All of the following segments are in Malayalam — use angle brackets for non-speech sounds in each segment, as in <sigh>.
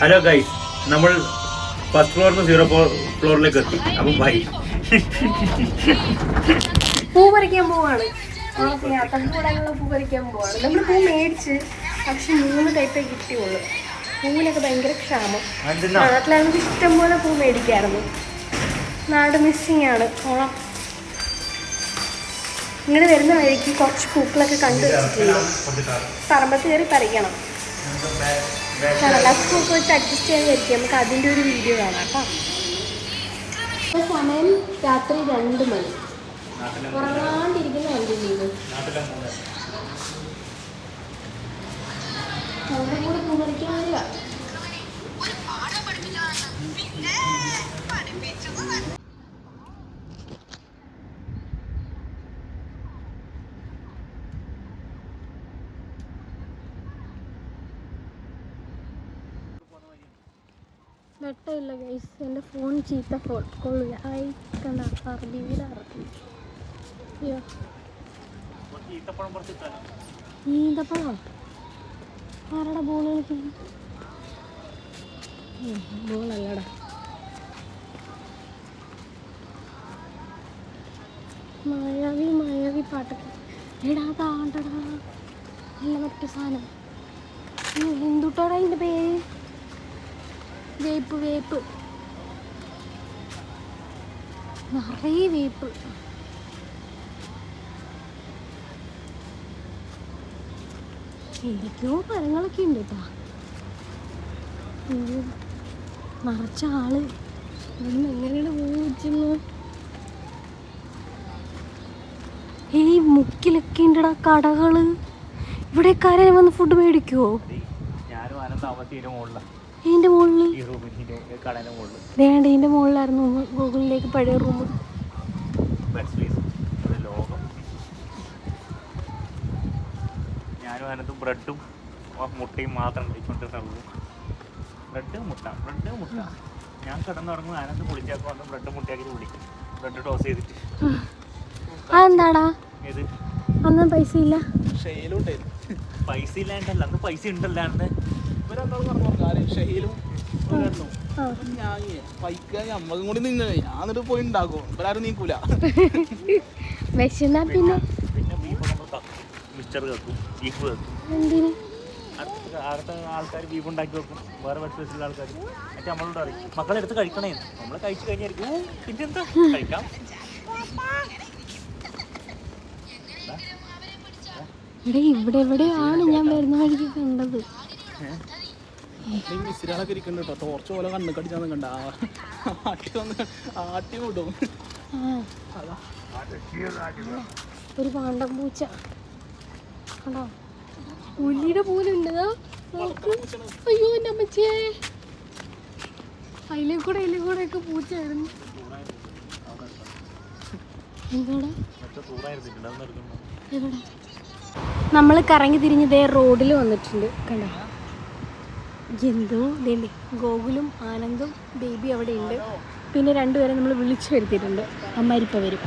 ഹലോ ഗൈസ് നമ്മൾ ഫസ്റ്റ് ഫ്ലോറിൽ നിന്ന് സീറോ ഫ്ലോറിലേക്ക് എത്തി. അപ്പം ബൈ പൂ പറിക്കാൻ പോവാണ്. തണുപ്പൂടാനുള്ള പൂ പറിക്കാൻ പോവാണ്. നമ്മൾ പൂ മേടിച്ച് പക്ഷെ മൂന്ന് ടൈപ്പേ കിട്ടിയുള്ളൂ. പൂവിനൊക്കെ ഭയങ്കര ക്ഷാമം. നാട്ടിലാണെങ്കിൽ ഇഷ്ടം പോലെ പൂ നാട് മിസ്സിങ് ആണ്. ഓണം. ഇങ്ങനെ വരുന്ന വഴിക്ക് കുറച്ച് പൂക്കളൊക്കെ കണ്ടു വെച്ചിട്ടുണ്ട് പറമ്പത്ത് കയറി പറിക്കണം. കടലാസ് പൂക്ക് വെച്ച് അഡ്ജസ്റ്റ് ചെയ്യാൻ വിചാരിക്കും നമുക്ക് അതിന്റെ ഒരു വീഡിയോ കാണാം കേട്ടോ. ഇപ്പോൾ സമയം രാത്രി രണ്ട് മണി. ഉറങ്ങാണ്ടിരിക്കുന്ന കണ്ടില്ലേ അവരുടെ കൂടെ പൂ വെട്ടമില്ല ഗൈസ് എന്റെ ഫോൺ ചീത്ത ഫോൺ കൊള്ളില്ല ഹായ് കണ്ട അറബിയിലിറക്കി അയ്യോ ഈന്തപ്പഴം. ആരുടെ ബോൾ കളിക്കുന്നു ബോളല്ലടാ മായാവി മായാവി പാട്ടൊക്കെ. എടാ താണ്ടടാ നല്ല മറ്റു സാധനം. എന്തുട്ടാടാ ഇതിന്റെ പേര്. വേപ്പ് വേപ്പ്. നിറയെ വേപ്പ്. എന്തൊക്കെയോ മരങ്ങളൊക്കെ ഉണ്ട് കേട്ടോ. നിറച്ച ആൾ. എങ്ങനെയാണ് പോയിച്ചെന്ന് ഈ മുക്കിലൊക്കെ ഉണ്ടടാ കടകൾ. ഇവിടെ കാര്യം വന്ന് ഫുഡ് മേടിക്കുവോ? ഞാനും ആനന്ദ് മുകളിലാണ് ഇതിന്റെ മുകളിൽ ഇതിന്റെ മുകളിലായിരുന്നു ഗൂഗിളിലേക്ക് പഴയ റൂം ഞാനും ആനന്ദും ബ്രെഡും മുട്ടയും മാത്രം കഴിച്ചുകൊണ്ടിരുന്നുള്ളൂ ബ്രെഡ് മുട്ട ബ്രെഡ് മുട്ട. ഞാൻ കിടന്നുറങ്ങും അതിനകത്ത് കുളിച്ചാക്കും വന്ന് ബ്രെഡ് മുട്ടയാക്കി കുളിക്കും. ബ്രെഡ് ടോസ് ചെയ്തിട്ട്. അതെന്താടാ? ഏത്? അന്ന് പൈസ ഇല്ല പൈസ ഇല്ലാണ്ടല്ല അന്ന് പൈസ ഉണ്ടല്ലാണ്ട് ഇവരെന്താ പറഞ്ഞു? ആ. ഞാൻ പൈക്ക നമ്മളും കൂടി നിന്ന് ഞാൻ എന്നിട്ട് പോയി ഉണ്ടാക്കും ഇവരാരും നീക്കൂല. വിശന്നാ പിന്നെ? പിന്നെ ബീഫ് മിക്സർ ബീഫ് അടുത്ത ആൾക്കാർ ബീഫ് ഉണ്ടാക്കി വെക്കും. വേറെ ആൾക്കാർ എന്നിട്ട് നമ്മളോട് പറയും. മക്കളെ എടുത്ത് കഴിക്കണേ. നമ്മൾ കഴിച്ചു കഴിഞ്ഞായിരിക്കും. "ഓ, പിന്നെന്താ? കഴിക്കാം. എടാ ഇവിടെ എവിടെയാണ് ഞാൻ വരുന്ന വഴിക്ക് കണ്ടത്? മിസ്സിരാളൊക്കെ ഇരിക്കുന്നുണ്ട് കേട്ടോ. ടോർച്ച് പോലെ കണ്ണ് കടിച്ചാൽ കണ്ട ആട്ടി വന്ന് ആട്ടി വിടും. ഒരു പാണ്ടം പൂച്ച. കണ്ടോ? പുലിയുടെ പോലുണ്ട് നോക്ക് അയ്യോ എന്റെ അമ്മച്ചേ. അതിലെ കൂടെ അതിലെ കൂടെ ഒക്കെ പൂച്ചയായിരുന്നു. നമ്മൾ കറങ്ങി തിരിഞ്ഞതേ റോഡിൽ വന്നിട്ടുണ്ട്. കണ്ടോ? എന്തോ ഇതേണ്ടി ഗോകുലും ആനന്ദും ബേബി അവിടെ ഉണ്ട് പിന്നെ രണ്ടുപേരെ നമ്മൾ വിളിച്ചു വരുത്തിയിട്ടുണ്ട്. അമ്മാരിപ്പ വരും.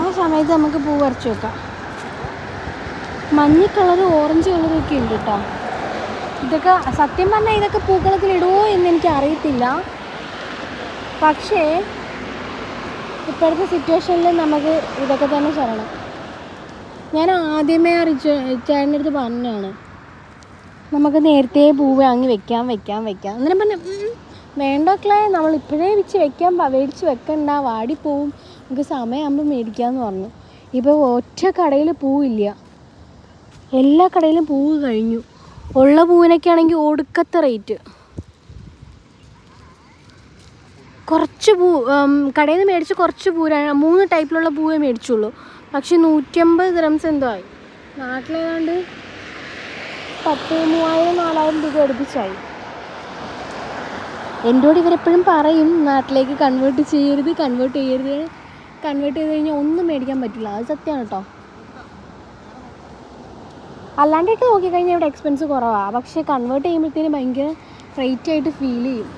ആ സമയത്ത് നമുക്ക് പൂ പറിച്ചു വെക്കാം. മഞ്ഞ കളർ ഓറഞ്ച് കളറൊക്കെ ഉണ്ട് കേട്ടോ. ഇതൊക്കെ സത്യം പറഞ്ഞാൽ ഇതൊക്കെ പൂക്കളത്തിൽ ഇടുമോ എന്ന് എനിക്ക് അറിയത്തില്ല. പക്ഷേ ഇപ്പോഴത്തെ സിറ്റുവേഷനിൽ നമുക്ക് ഇതൊക്കെ തന്നെ ചെയ്യണം ഞാൻ ആദ്യമേ ആ ചേട്ടന്റെ അടുത്ത് പറഞ്ഞാണ് നമുക്ക് നേരത്തെ പൂ വാങ്ങി വെക്കാം വെക്കാം വെക്കാം. അങ്ങനെ പറഞ്ഞു "ഉം, വേണ്ടക്കളെ നമ്മൾ ഇപ്പോഴേ വെച്ച് വെക്കാൻ മേടിച്ച് വെക്കണ്ട വാടിപ്പോവും നമുക്ക് സമയമാകുമ്പോൾ മേടിക്കാമെന്ന് പറഞ്ഞു. ഇപ്പോൾ ഒറ്റ കടയിൽ പൂവില്ല. എല്ലാ കടയിലും പൂവ് കഴിഞ്ഞു. ഉള്ള പൂവിനൊക്കെ ആണെങ്കിൽ ഒടുക്കത്തെ റേറ്റ്. കുറച്ച് പൂ കടയിൽ നിന്ന് മേടിച്ച് കുറച്ച് പൂ മൂന്ന് ടൈപ്പിലുള്ള പൂവേ മേടിച്ചുള്ളൂ. പക്ഷേ നൂറ്റമ്പത് ഗ്രംസ് എന്തോ ആയി. നാട്ടിലേതാണ്ട് പത്ത് മൂവായിരം നാലായിരം രൂപ അടുപ്പിച്ചായി. എന്നോട് ഇവരെപ്പോഴും പറയും നാട്ടിലേക്ക് കൺവേർട്ട് ചെയ്യരുത് കൺവേർട്ട് ചെയ്യരുത്. കൺവേർട്ട് ചെയ്ത് കഴിഞ്ഞാൽ ഒന്നും മേടിക്കാൻ പറ്റില്ല. അത് സത്യമാണ് കേട്ടോ അല്ലാണ്ടിട്ട് നോക്കിക്കഴിഞ്ഞാൽ ഇവിടെ എക്സ്പെൻസ് കുറവാണ് പക്ഷേ കൺവേർട്ട് ചെയ്യുമ്പോഴത്തേനും ഭയങ്കര റേറ്റ് ആയിട്ട് ഫീൽ ചെയ്യും.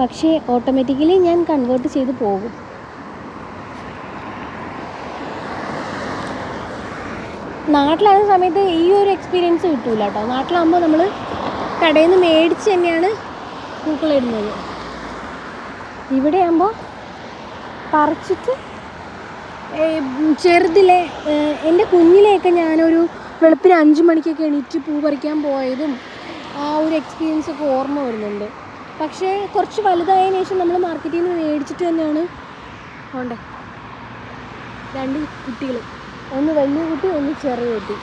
പക്ഷേ ഓട്ടോമാറ്റിക്കലി ഞാൻ കൺവേർട്ട് ചെയ്ത് പോകും. നാട്ടിലാകുന്ന സമയത്ത് ഈ ഒരു എക്സ്പീരിയൻസ് കിട്ടൂല കേട്ടോ നാട്ടിലാകുമ്പോൾ നമ്മൾ കടയിൽ നിന്ന് മേടിച്ച് തന്നെയാണ് പൂക്കളിടുന്നത് ഇവിടെ ആകുമ്പോൾ പറിച്ചിട്ട് ചെറുതിലെ എന്റെ കുഞ്ഞിലെയൊക്കെ ഞാനൊരു വെളുപ്പിന് അഞ്ച് മണിക്കൊക്കെ എണീറ്റ് പൂ പറിക്കാൻ പോയതും ആ ഒരു എക്സ്പീരിയൻസ് ഒക്കെ ഓർമ്മ വരുന്നുണ്ട്. പക്ഷേ കുറച്ച് വലുതായതിനു ശേഷം നമ്മൾ മാർക്കറ്റിൽ നിന്ന് മേടിച്ചിട്ട് തന്നെയാണ് ഉണ്ട് രണ്ട് കുട്ടികൾ ഒന്ന് വലിയ കുട്ടി ഒന്ന് ചെറിയ കുട്ടി.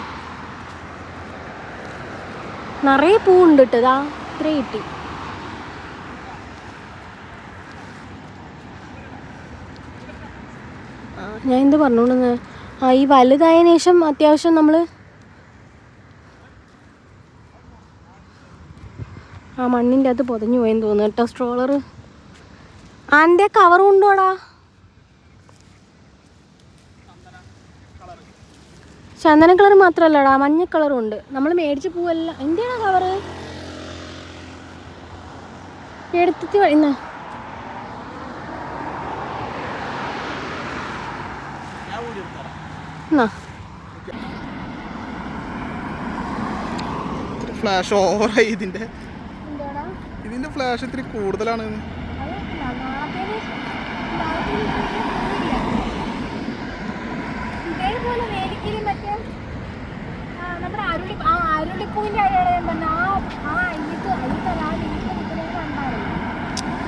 നിറയെ പൂവുണ്ട് കേട്ടോ ഇത്ര കിട്ടി. ഞാൻ എന്ത് പറഞ്ഞോണ്ടെന്ന്? ആ ഈ വലുതായതിനു ശേഷം അത്യാവശ്യം നമ്മൾ ആ മണ്ണിന്റെ അകത്ത് പൊതഞ്ഞു പോയെന്ന് തോന്നുന്നു കേട്ടോ സ്ട്രോളർ ആന്റെ കവർ കൊണ്ടോടാ ചന്ദന കളർ മാത്രല്ലടാ മഞ്ഞ കളറും ഉണ്ട് നമ്മൾ മേടിച്ച പൂവല്ല. എന്തിനാ കവറ് എടുത്തിട്ട് വഴിന്ന ഫ്ലാഷ് ഓവറായി ഇതിന്റെ. ഇതിന്റെ ഫ്ലാഷ് ഇത്തിരി കൂടുതലാണ്. ഇതേപോലെ വേലിക്കലും മറ്റേ ആ, നമ്മുടെ അരുളി ആ അരുളിപ്പൂവിന്റെ അഴയാണ് തന്നെ ആ ആ അയ്യത്ത് അയ്യത്തല്ല ആ വീട്ടിൽ നിൽക്കുന്നത് കണ്ടായിരുന്നു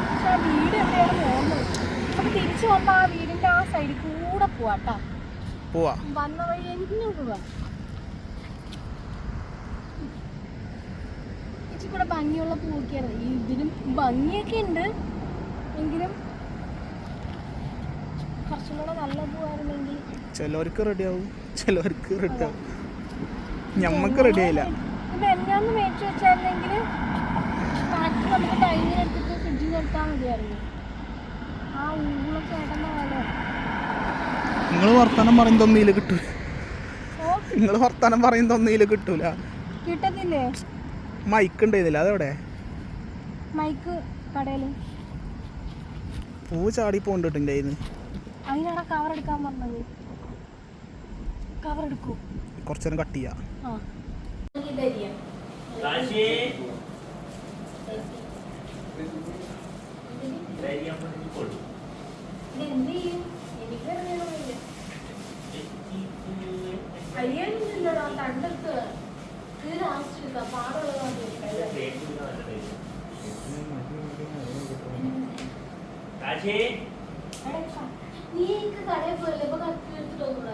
പക്ഷെ ആ വീട് എവിടെയാണ് പോകുന്നത്? നമുക്ക് തിരിച്ചു പോകുമ്പോൾ ആ വീടിന്റെ ആ സൈഡിൽ കൂടെ പോവാട്ടാ പോവാ. വന്ന വഴി തന്നെ പോവാ. ഇച്ചിരി കൂടെ ഭംഗിയുള്ള പൂവൊക്കെയാണ്. ഇതിനും ഭംഗിയൊക്കെ ഉണ്ട്. എങ്കിലും കുറച്ചും കൂടെ നല്ല പൂവായിരുന്നെങ്കിൽ ചിലവർക്ക് റെഡിയാവും ചിലവർക്ക് റെഡിയാവും ഞമ്മക്ക് റെഡി ആയില്ല ഇത് എന്നാന്ന് മേടിച്ചു വെച്ചായിരുന്നെങ്കിൽ കറക്റ്റ് നമുക്ക് ടൈമിന് എടുത്തിട്ട് ഫ്രിഡ്ജിൽ നിർത്താൻ മതിയായിരുന്നു. ആ ഊളൊക്കെ ഏട്ടന്റെ പോലെ നിങ്ങൾ വർത്താനം പറയുന്ന ഇതിൽ കിട്ടൂല. നിങ്ങൾ വർത്താനം പറയുന്ന ഇതിൽ കിട്ടൂല. കിട്ടത്തില്ലേ? മൈക്ക് ഉണ്ടായിരുന്നില്ല അതെവിടെ? മൈക്ക് കടയിൽ. പൂ ചാടി പോണ്ടിട്ടുണ്ട് അതിന് അതിനാണ് കവർ എടുക്കാൻ പറഞ്ഞത്. കവർ എടുക്കൂ. കുറച്ചേരം കട്ട് ചെയ്യാം. ആ കാശി ധൈര്യം കൊള്ളു എന്ത് ചെയ്യും എനിക്ക് കഴിയാനില്ലല്ലോ തണ്ടെടുത്ത് ഇത് ലാസ്റ്റ് പാടുള്ളതാണ് കാശി നീ എനിക്ക് കടയിൽ പോയല്ലേ ഇപ്പൊ കത്തി എടുത്തിട്ട് വന്നൂടാ.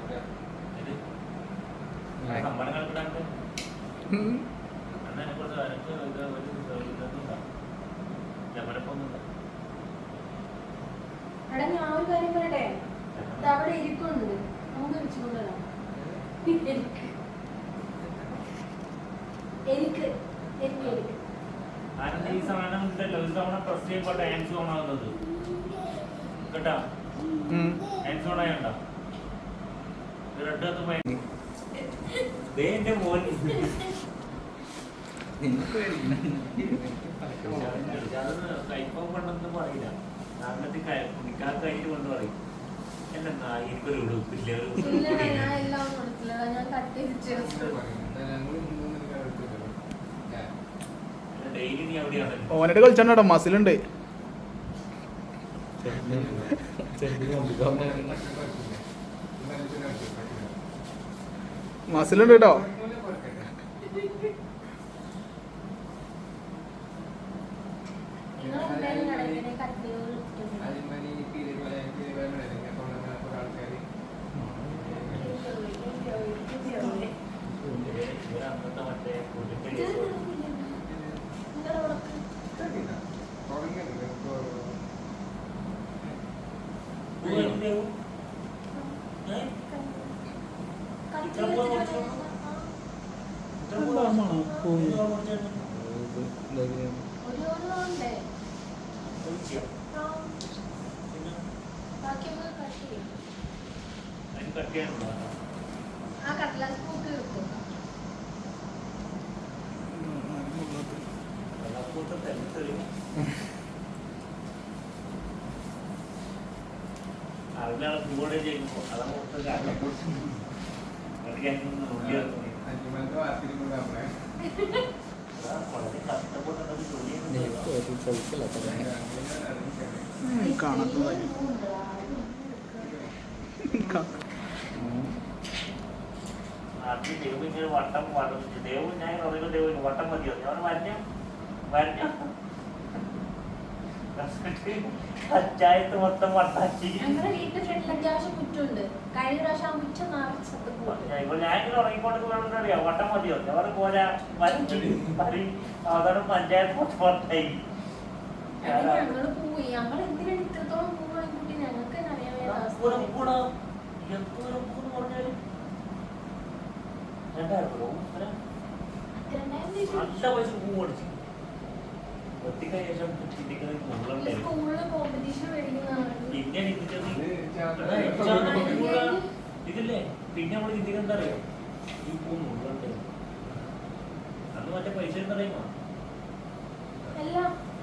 എടാ ഞാൻ ഒരു കാര്യം പറയട്ടെ? അവിടെ ഇരിക്കുന്നുണ്ട് നമുക്ക് വിളിച്ചുകൊണ്ടുവരാം എനിക്ക്. എനിക്ക്. എനിക്ക് ഈ സാധനം ഉണ്ടല്ലോ? ഒരു തവണ പ്രസ് ചെയ്യുമ്പോൾ ഡാൻസ് ഓൺ ആകുന്നത് കേട്ടോ? Dance on ആയണ്ട? റെഡ് അത് എന്റെ മോൻ. കൈപ്പം കൊണ്ടെന്ന് പറയില്ല. കഴിഞ്ഞിട്ട് കൊണ്ട് പറയും. ഉടുപ്പില്ല ഡെയിലി നീ അവിടെയാണ് ഓനായിട്ട് കളിച്ചാണ്ടോ മസിലുണ്ട്. മസിലുണ്ട് കേട്ടോ. നിങ്ങൾ എന്തായാലും കടയിലെ കട്ടികൾ ഇവർ അന്നത്തെ മറ്റേ കൂട്ടിക്കടി ഒരു ഓണമുണ്ടേ ബാക്കിയൊക്കെ കട്ട് ചെയ്യും അതിന് കട്ട് ചെയ്യാനുള്ളതാ ആ കടലാസ് പൂക്ക് കിട്ടും വെള്ളപ്പൂട്ട് തെളിയും അതിനാണ് കൂടെ ചെയ്യുമ്പോൾ വെള്ളപ്പൂട്ട് കളിക്കാനൊന്നും ഉള്ളിയാക്കുന്നു വളരെ കഷ്ടപ്പെട്ടത് ജോലിയാണ് കാണാത്തതായി ആദ്യം ദൈവം ഇങ്ങനെ വട്ടം വട്ടം ദൈവം ഞാൻ പറയുമ്പോൾ ദൈവം വട്ടം മതിയോ? ഞാൻ വരഞ്ഞ വരഞ്ഞ. പഞ്ചായത്ത് മൊത്തം വട്ടാക്കി. ഞങ്ങളുടെ വീട്ടിൽ ഫ്രണ്ടിൽ അത്യാവശ്യം മുറ്റുണ്ട് കഴിഞ്ഞ പ്രാവശ്യം ആ മുറ്റം നിറച്ചത് ഇപ്പൊ ഞാൻ ഇങ്ങനെ ഉറങ്ങിക്കൊണ്ട് അറിയാം? വട്ടം മതിയോ? ഞാൻ പോരാ വരി അവതരം പഞ്ചായത്ത് മൊത്തം വട്ടായി ഞങ്ങൾ പോയി. ഞങ്ങൾ എന്തിനാണ് ഇത്രത്തോളം പോവാൻ കുട്ടി ഞങ്ങൾക്ക് അറിയാൻ നല്ല പൈസ പൂ മേടിച്ചു എത്തിക്കഴിഞ്ഞ ശേഷം ചിന്തിക്കുന്നത് ഈ മുകളിലെ സ്കൂളിൽ കോമ്പറ്റീഷൻ മേടിക്കുന്നതാണ് പിന്നെ ഇതില്ലേ? പിന്നെ നമ്മൾ ചിന്തിക്കുന്നത് എന്താ അറിയോ ഈ പൂ മുള്ളുണ്ട് അന്ന് മറ്റേ പൈസ എന്തറിയുമോ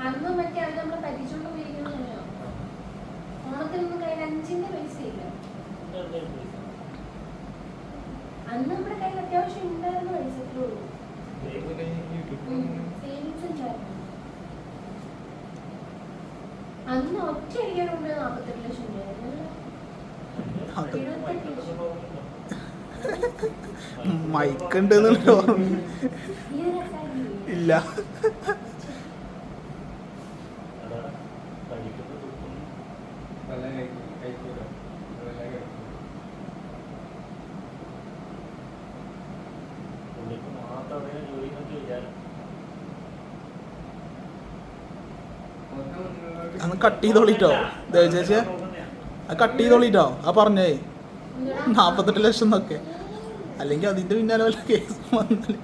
അന്ന് മറ്റേ അത് നമ്മളെ പരിചയം മേടിക്കുന്നതാണ് ഓണത്തിനൊന്നും കയ്യിൽ അഞ്ചിന്റെ പൈസ ഇല്ല. എന്താ എന്താ പൈസ? അന്ന് നമ്മുടെ കയ്യിൽ അത്യാവശ്യം ഉണ്ടായിരുന്ന പൈസക്കേ ഉള്ളൂ. സേവിങ്സ് ഉണ്ടായിരുന്നു. അന്ന് ഒറ്റ അടിക്കാനുണ്ട് നാൽപ്പത്തെട്ട് ലക്ഷം ലക്ഷം മൈക്കുണ്ട്? ഇല്ല അതാ പഠിക്കുന്നത് തുപ്പുന്നു. പുള്ളിക്ക് മാത്രം അവിടെ ജോലി എന്നൊക്കെ വിചാരം അന്ന് കട്ട് ചെയ്തോളിട്ടോ. ദേവചേച്ചിയെ അത് കട്ട് ചെയ്തോളിട്ടോ. ആ പറഞ്ഞേ. എന്തുവാ? നാപ്പത്തെട്ട് ലക്ഷം എന്നൊക്കെ. അല്ലെങ്കിൽ അതിന്റെ പിന്നാലെ വല്ല കേസ് വന്നാൽ.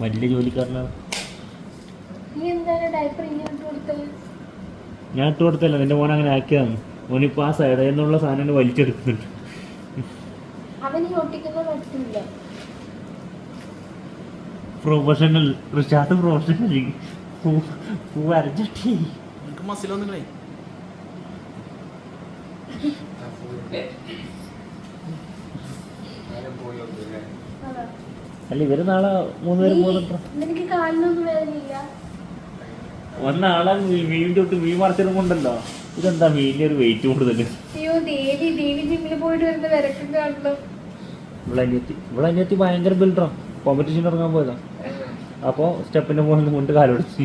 വലിയ ജോലിക്കാരനാണ് ഞാൻ ഇട്ട് കൊടുത്തല്ല നിന്റെ മോൻ അങ്ങനെ ആക്കിയതാണ് മോനിപ്പോ ആ സൈഡിൽ നിന്നുള്ള സാധനം വലിച്ചെടുക്കുന്നുണ്ട്. പ്രൊഫഷണൽ റിഷാദ് പ്രൊഫഷണൽ പൂ. <laughs> അല്ല ഇവർ നാളെ മൂന്നുപേരും പോകുന്നുണ്ടോ എനിക്ക് കാലിനൊന്നും വേദനയില്ല? ഒന്നാളെ മീൻ തൊട്ട് മീൻ മറച്ചിടും കൊണ്ടല്ലോ ഇതെന്താ മീനിന്റെ ഒരു വെയിറ്റ് കൂടുതൽ അയ്യോ ദേവി ദേവി ജിമ്മിൽ പോയിട്ട് വരുന്ന വിരക്കും കാണണം ഇവളനിയത്തി ഇവളനിയത്തി ഭയങ്കര ബിൽഡറാ കോമ്പറ്റീഷൻ ഇറങ്ങാൻ പോയതാ. അപ്പോൾ സ്റ്റെപ്പിന്റെ മുകളിൽ കൊണ്ട് കാലൊടിച്ച്.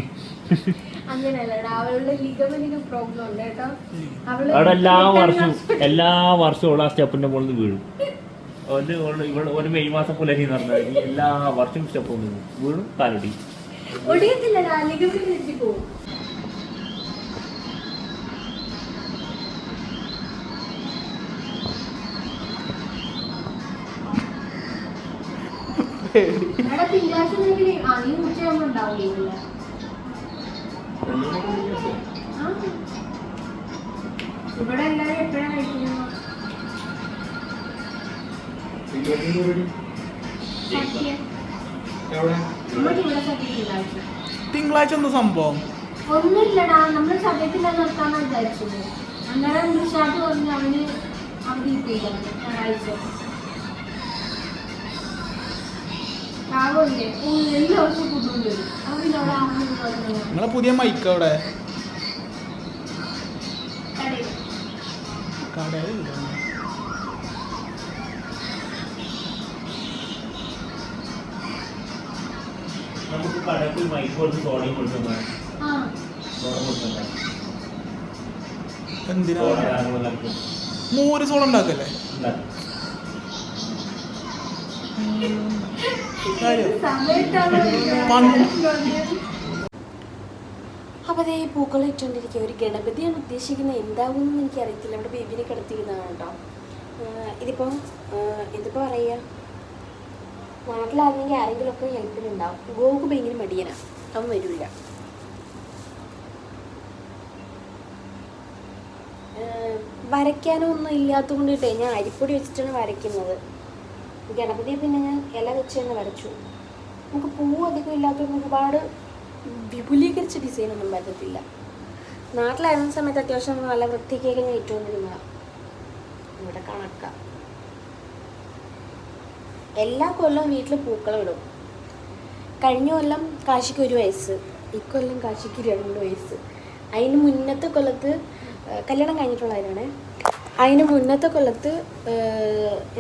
അവിടെ എല്ലാ വർഷവും എല്ലാ വർഷവും ഉള്ള ആ സ്റ്റെപ്പിന്റെ മുകളിൽ വീഴും. ഒരു ഇവൾ ഒരു മെയ് മാസം പുലരി നടന്നായി എല്ലാ വർഷം സ്റ്റെപ്പ് വീഴും കാലൊടി. ഇവിടെ എല്ലാരും എപ്പോഴാണ് കഴിക്കുന്നത് സദ്യ നമുക്ക് ഇവിടെ സദ്യ തിങ്കളാഴ്ച. എന്താ സംഭവം? ഒന്നുമില്ലടാ നമ്മൾ സദ്യത്തില്ല നിർത്താന്നാ വിചാരിച്ചത്. അന്നേരം നിഷാദ് പറഞ്ഞു അവന് അവധി കിട്ടിയില്ല ഞായറാഴ്ച. നിങ്ങളെ പുതിയ മൈക്ക് അവിടെ കടയിൽ. മൈക്ക് കൊടുത്ത് എന്തിനാ? കാര്യങ്ങളൊക്കെ മൂര് സോളം ഉണ്ടാക്കല്ലേ? അപ്പോൾ അതേ പൂക്കൾ ഇട്ടുകൊണ്ടിരിക്കുക. ഒരു ഗണപതിയാണ് ഉദ്ദേശിക്കുന്നത്. എന്താകുമെന്ന് എനിക്കറിയത്തില്ല. ഇവിടെ ബേബിനെ കിടത്തിയിരുന്നതാണ് കേട്ടോ? ഇതിപ്പോ ഇതിപ്പോൾ പറയുക. നാട്ടിലാണെങ്കിൽ ആരെങ്കിലുമൊക്കെ ഹെൽപ്പിനുണ്ടാവും ഗോകു ഭയങ്കര മടിയനാണ് അവൻ വരില്ല വരയ്ക്കാനോ ഒന്നും ഇല്ലാത്തത് കൊണ്ടിട്ടേ ഞാൻ അരിപ്പൊടി വെച്ചിട്ടാണ് വരയ്ക്കുന്നത്. ഗണപതിയെ പിന്നെ ഞാൻ ഇല വെച്ച് തന്നെ വരച്ചു. നമുക്ക് പൂവ് അധികം ഇല്ലാത്തതുകൊണ്ട് ഒരുപാട് വിപുലീകരിച്ച ഡിസൈനൊന്നും പറ്റത്തില്ല നാട്ടിലായിരുന്ന സമയത്ത് അത്യാവശ്യം നല്ല വൃത്തിക്കൊക്കെ ഞാൻ ഇട്ടുകൊണ്ടിരുന്നതാണ് ഇവിടെ കണക്കാം. എല്ലാ കൊല്ലവും വീട്ടിൽ പൂക്കളം ഇടും. കഴിഞ്ഞ കൊല്ലം കാശിക്ക് ഒരു വയസ്സ് ഇക്കൊല്ലം കാശിക്ക് രണ്ട് വയസ്സ്. അതിന് മുന്നത്തെ കൊല്ലത്ത് കല്യാണം കഴിഞ്ഞിട്ടുള്ളവരാണ്. അതിന് മുന്നത്തെ കൊല്ലത്ത്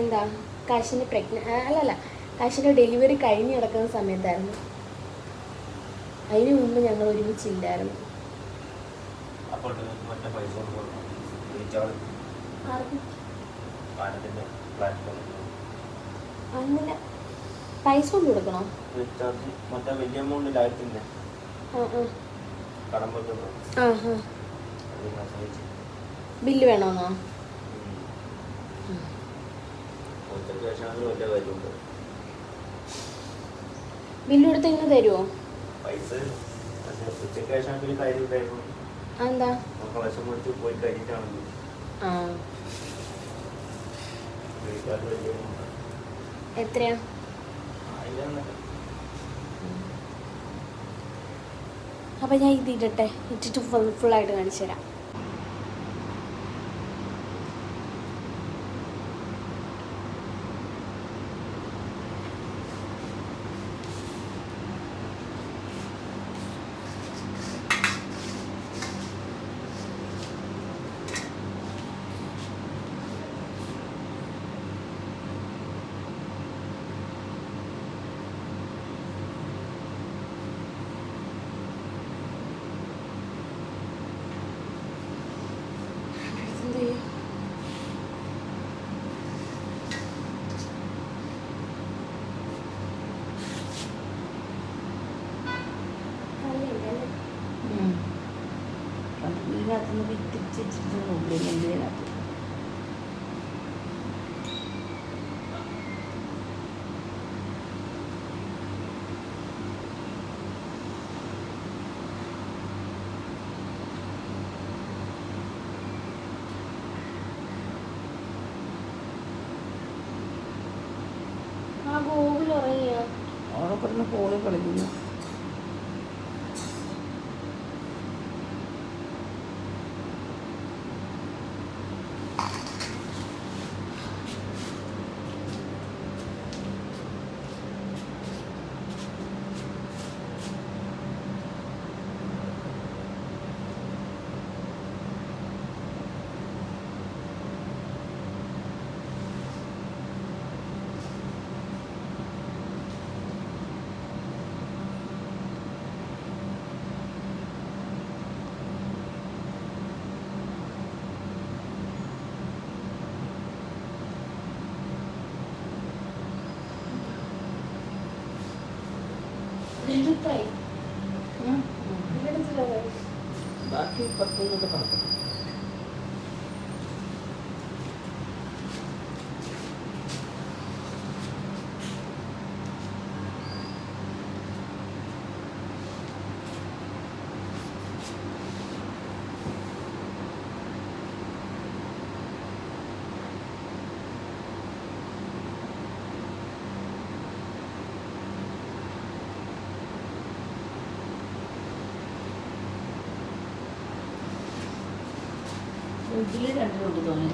എന്താ കാശിന് പ്രഗ്ന അല്ലല്ല കാശിന്റെ ഡെലിവറി കഴിഞ്ഞ് കിടക്കുന്ന സമയത്തായിരുന്നു. അതിന് മുമ്പ് ഞങ്ങൾ ഒരുമിച്ചില്ലായിരുന്നു. അപ്പോൾ മറ്റേ പൈസ കൊണ്ട് കൊടുക്കണം റീചാർജ് പാനത്തിന്റെ പ്ലാറ്റ്ഫോം അങ്ങനെ പൈസ കൊണ്ട് കൊടുക്കണോ? റീചാർജ് മറ്റേ വലിയ എമൗണ്ട് ആയിട്ടില്ല കടം ബില്ല് കാര്യമുണ്ട് ബില്ല് കൊടുത്ത് ഇന്ന് തരുമോ പൈസ നമുക്ക് പോയി കഴിഞ്ഞിട്ടാണെങ്കിൽ ആ റീചാർജ് വലിയ amount. എത്രയാ. അപ്പം ഞാൻ ഇത് ഇടട്ടെ ഇട്ടിട്ട് ഫുൾ ഫുള്ളായിട്ട് കാണിച്ചു തരാം അവിടെ കിടന്ന് ഫോണിൽ そういうことかな ഇതിൽ രണ്ടിനുണ്ട് തോന്നി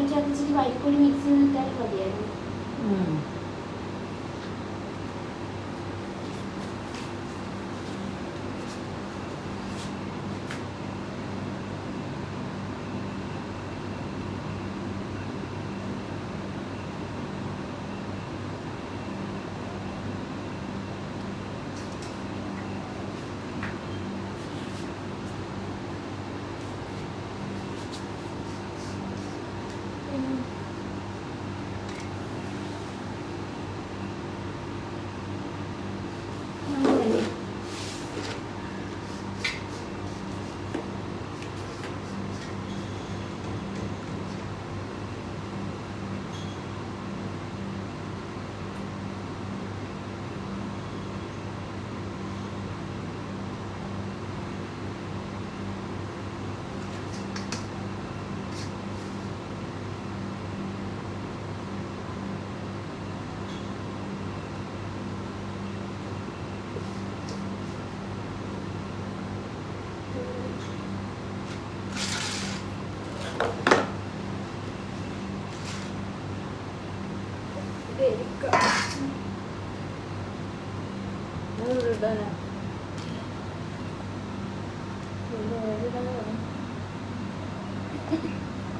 焼き跡次は1個に3つ誰かでやる。うん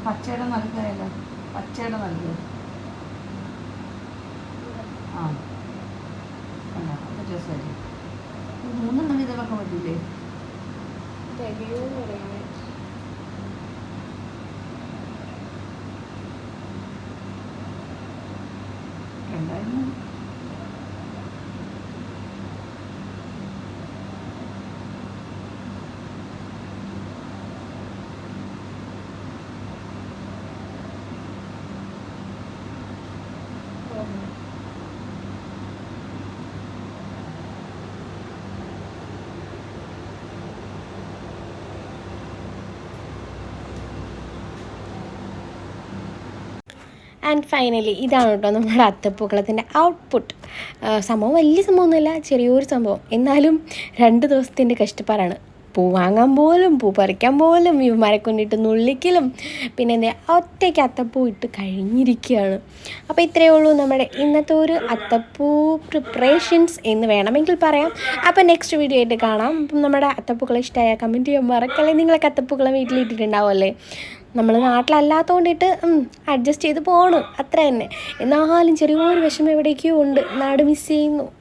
പച്ചയുടെ നൽകുകയല്ല പച്ചയുടെ നൽകുക ആ. രസമല്ലേ തികയൂന്ന് പറയാൻ ആൻഡ് ഫൈനലി ഇതാണ് കേട്ടോ നമ്മുടെ അത്തപ്പൂക്കളത്തിന്റെ ഔട്ട്പുട്ട് സംഭവം വലിയ സംഭവമൊന്നുമല്ല ചെറിയൊരു സംഭവം. എന്നാലും രണ്ട് ദിവസത്തിന്റെ കഷ്ടപ്പാടാണ്. പൂ വാങ്ങാൻ പോലും പൂ പറിക്കാൻ പോലും ഇവന്മാരെ കൊണ്ടിട്ട് നുള്ളിക്കലും. പിന്നെ എന്താ ഒറ്റയ്ക്ക് അത്തപ്പൂ ഇട്ട് കഴിഞ്ഞിരിക്കുകയാണ്. അപ്പോൾ ഇത്രയേ ഉള്ളൂ നമ്മുടെ ഇന്നത്തെ ഒരു അത്തപ്പൂ പ്രിപ്പറേഷൻസ് എന്ന് വേണമെങ്കിൽ പറയാം. അപ്പോൾ നെക്സ്റ്റ് വീഡിയോ ആയിട്ട് കാണാം. അപ്പം നമ്മുടെ അത്തപ്പൂക്കളെ ഇഷ്ടമായ കമന്റ് ചെയ്യാൻ മറക്കല്ലേ? നിങ്ങളൊക്കെ അത്തപ്പൂക്കളെ വീട്ടിലിട്ടിട്ടുണ്ടാവുമല്ലേ? നമ്മൾ നാട്ടിലല്ലാത്തതുകൊണ്ടിട്ട് അഡ്ജസ്റ്റ് ചെയ്ത് പോകണം അത്ര തന്നെ എന്നാലും ചെറിയൊരു വിഷമം എവിടേക്കോ ഉണ്ട്. നാട് മിസ് ചെയ്യുന്നു.